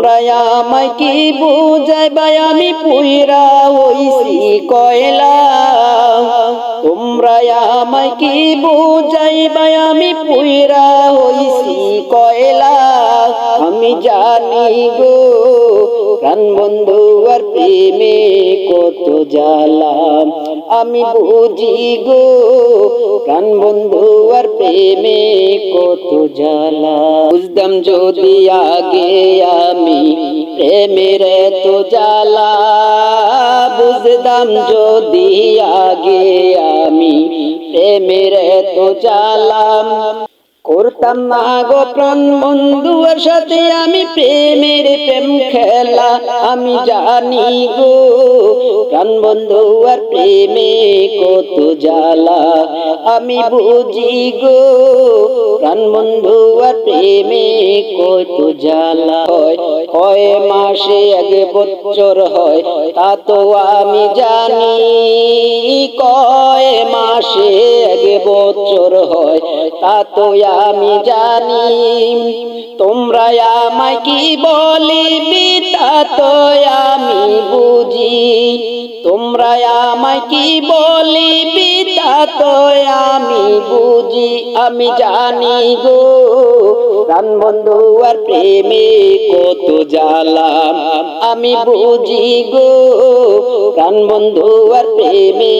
তোমরা আমায় কি বুঝাইবাই আমি পুইরা হইছি কয়লা। তোমরা আমায় কি বুঝাইবাই আমি পুইরা হইছি কয়লা। আমি জানি গো প্রাণ বন্ধু আর প্রেমে কত জ্বালা। আমি বুঝি গো প্রাণ বন্ধু আর প্রেমে কত জ্বালা। বুঝতাম যদি আগে আমি প্রেমের তো জ্বালা। বুঝতাম যদি আগে আমি প্রেমের তো জ্বালাম করতাম না গো প্রাণ বন্ধুর সাথে আমি প্রেমের প্রেম খেলা। আমি জানি গো, প্রাণ বন্ধু আর প্রেমে কত জ্বালা। আমি বুঝি গো, প্রাণ বন্ধু আর প্রেমে কত জ্বালা। কয় মাসে এক বছর হয়, তা তো আমি জানি। কয় মাসে এক বছর হয়, তা তো আমি জানি। তোমরা আমায় কি বলিবি তা তো আমি বুঝি। তোমরা আমায় কি বলিবি আমি বুঝি, আমি জানি গো। প্রাণ বন্ধু আর প্রেমে কত জালাম আমি বুঝি গো, প্রাণ বন্ধু আর প্রেমে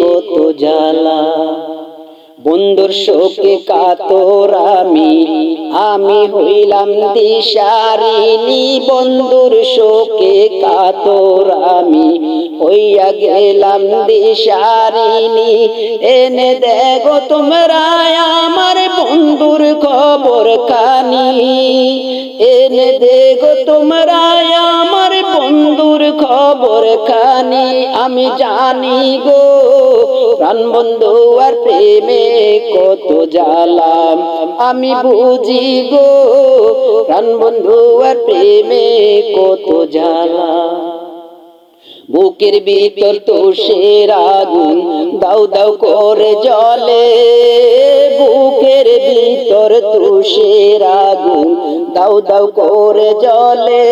কত জ্বালা। বন্ধুর শোকে কাতর আমি। আমি হইলাম দিশারিনি বন্ধুর শোকে কাতর আমি। হইয়া গেলাম দিশারিনি এনে দেখো তোমরা আমার বন্ধুর খবর কানি এনে দেখো তোমরা আমার বন্ধুর খবর খানি আমি জানি গো। প্রাণ বন্ধু আর প্রেমে কত জ্বালাম আমি বুঝি গো। প্রাণ বন্ধু আর প্রেমে কত জ্বালা বুকের ভিতর তোষের আগুন দাউ দাউ করে জলে বুকের ভিতর তুষের আগুন। দাউ দাউ করে জলে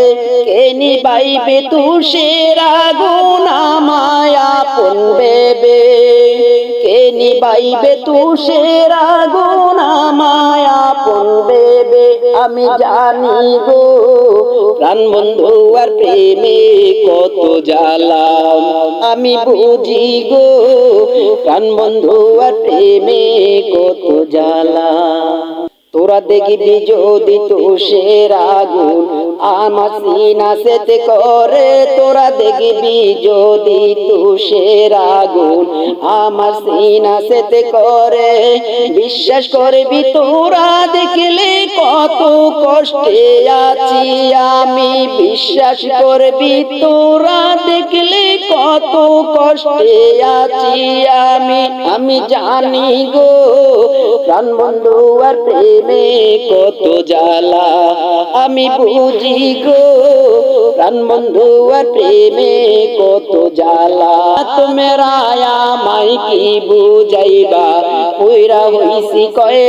কেনি বাইবে তুষের আগুন? আমায় আপন বেবে কেনি বাইবে তুষের আগুন মায়া পড়বে বেবে আমি জানি গো। প্রাণ বন্ধু আর প্রেমে কত জ্বালাম, আমি বুঝি গো। প্রাণ বন্ধু আর প্রেমে কত জ্বালা তোরা দেখবি যদি তুষের আগুন আমার সিনা সেতে করে। তোরা দেখবি যদি তুষের আগুন আমার সিনা সেতে করে। বিশ্বাস করবি তোরা দেখলে কত কষ্টে আছি আমি। বিশ্বাস করবি তোরা দেখলে কত কষ্টে আছি আমি। আমি জানি গো প্রাণ বন্ধু আর কত জ্বালা। আমি বুঝি গো, প্রাণ বন্ধু আর প্রেমে কত জ্বালা। তোমরা আমায় কি বুঝাইবা? ওইরা হইছি কয়ে